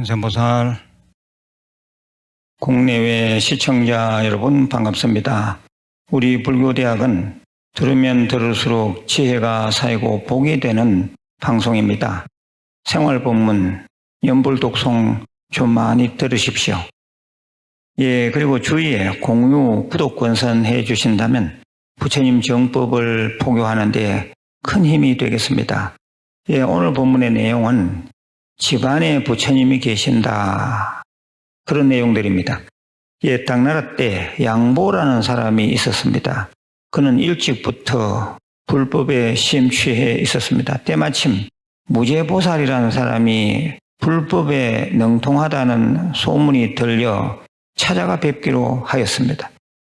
관세음보살 국내외 시청자 여러분 반갑습니다. 우리 불교대학은 들으면 들을수록 지혜가 쌓이고 복이 되는 방송입니다. 생활법문, 연불독송 좀 많이 들으십시오. 예, 그리고 주위에 공유, 구독, 권선해 주신다면 부처님 정법을 포교하는데 큰 힘이 되겠습니다. 예, 오늘 본문의 내용은 집안에 부처님이 계신다. 그런 내용들입니다. 예, 당나라 때 양보라는 사람이 있었습니다. 그는 일찍부터 불법에 심취해 있었습니다. 때마침 무제보살이라는 사람이 불법에 능통하다는 소문이 들려 찾아가 뵙기로 하였습니다.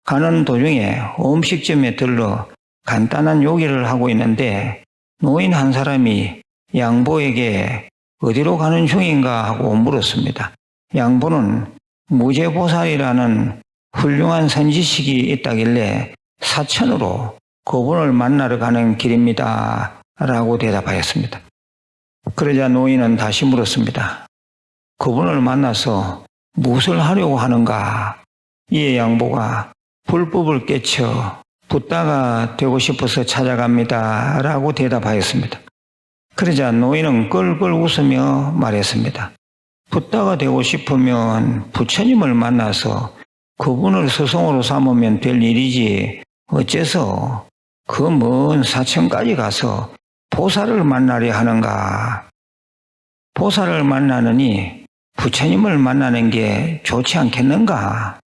가는 도중에 음식점에 들러 간단한 요기를 하고 있는데 노인 한 사람이 양보에게 어디로 가는 중인가 하고 물었습니다. 양보는 무제보살이라는 훌륭한 선지식이 있다길래 사천으로 그분을 만나러 가는 길입니다. 라고 대답하였습니다. 그러자 노인은 다시 물었습니다. 그분을 만나서 무엇을 하려고 하는가? 이에 양보가 불법을 깨쳐 붓다가 되고 싶어서 찾아갑니다. 라고 대답하였습니다. 그러자 노인은 껄껄 웃으며 말했습니다. 붓다가 되고 싶으면 부처님을 만나서 그분을 스승으로 삼으면 될 일이지 어째서 그 먼 사천까지 가서 보살을 만나려 하는가? 보살을 만나느니 부처님을 만나는 게 좋지 않겠는가?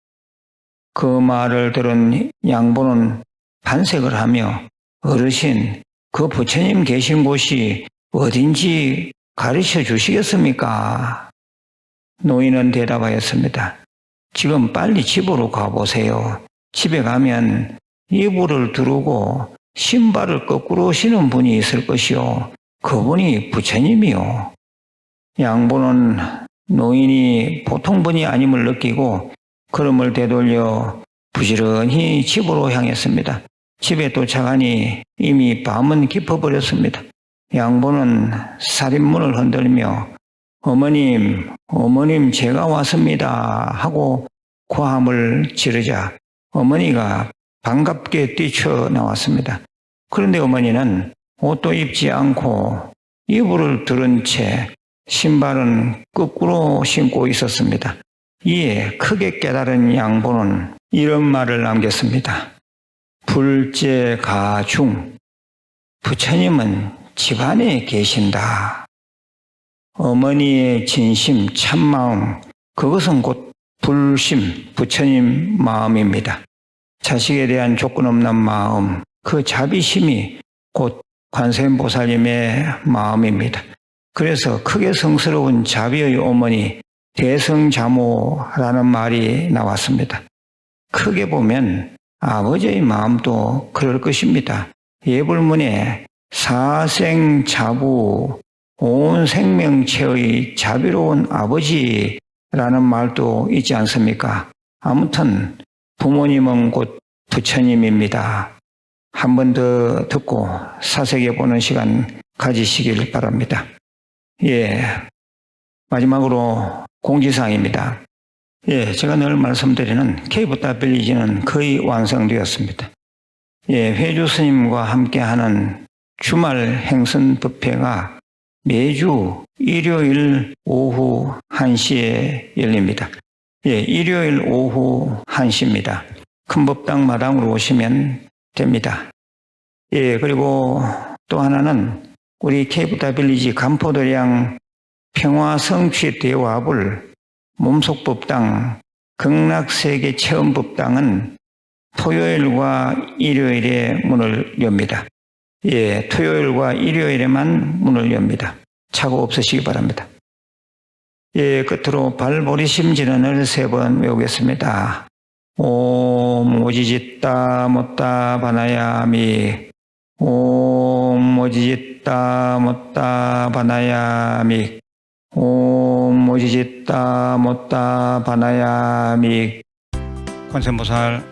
그 말을 들은 양보는 반색을 하며 어르신, 그 부처님 계신 곳이 어딘지 가르쳐 주시겠습니까? 노인은 대답하였습니다. 지금 빨리 집으로 가보세요. 집에 가면 이불을 두르고 신발을 거꾸로 신은 분이 있을 것이요. 그분이 부처님이요. 양보는 노인이 보통 분이 아님을 느끼고 걸음을 되돌려 부지런히 집으로 향했습니다. 집에 도착하니 이미 밤은 깊어버렸습니다. 양보는 살인문을 흔들며 어머님, 어머님 제가 왔습니다 하고 고함을 지르자 어머니가 반갑게 뛰쳐나왔습니다. 그런데 어머니는 옷도 입지 않고 이불을 두른 채 신발은 거꾸로 신고 있었습니다. 이에 크게 깨달은 양보는 이런 말을 남겼습니다. 불제가중 부처님은 집안에 계신다. 어머니의 진심, 참마음, 그것은 곧 불심, 부처님 마음입니다. 자식에 대한 조건 없는 마음, 그 자비심이 곧 관세음보살님의 마음입니다. 그래서 크게 성스러운 자비의 어머니, 대성자모라는 말이 나왔습니다. 크게 보면 아버지의 마음도 그럴 것입니다. 예불문에 사생자부, 온 생명체의 자비로운 아버지라는 말도 있지 않습니까? 아무튼 부모님은 곧 부처님입니다. 한 번 더 듣고 사색해 보는 시간 가지시길 바랍니다. 예. 마지막으로 공지사항입니다. 예, 제가 늘 말씀드리는 케이브타 빌리지는 거의 완성되었습니다. 예, 회주 스님과 함께하는 주말 행선 뷔페가 매주 일요일 오후 1시에 열립니다. 예, 일요일 오후 1시입니다. 큰 법당 마당으로 오시면 됩니다. 예, 그리고 또 하나는 우리 케이브타 빌리지 간포도량 평화성취 대화불 몸속법당 극락세계 체험법당은 토요일과 일요일에 문을 엽니다. 예, 토요일과 일요일에만 문을 엽니다. 착오 없으시기 바랍니다. 예, 끝으로 발보리심 진언을 세 번 외우겠습니다. 옴 오지짓다 못다 바나야미 옴 오지짓다 못다 바나야미 옴 오지짓다 못다 바나야미 관세음보살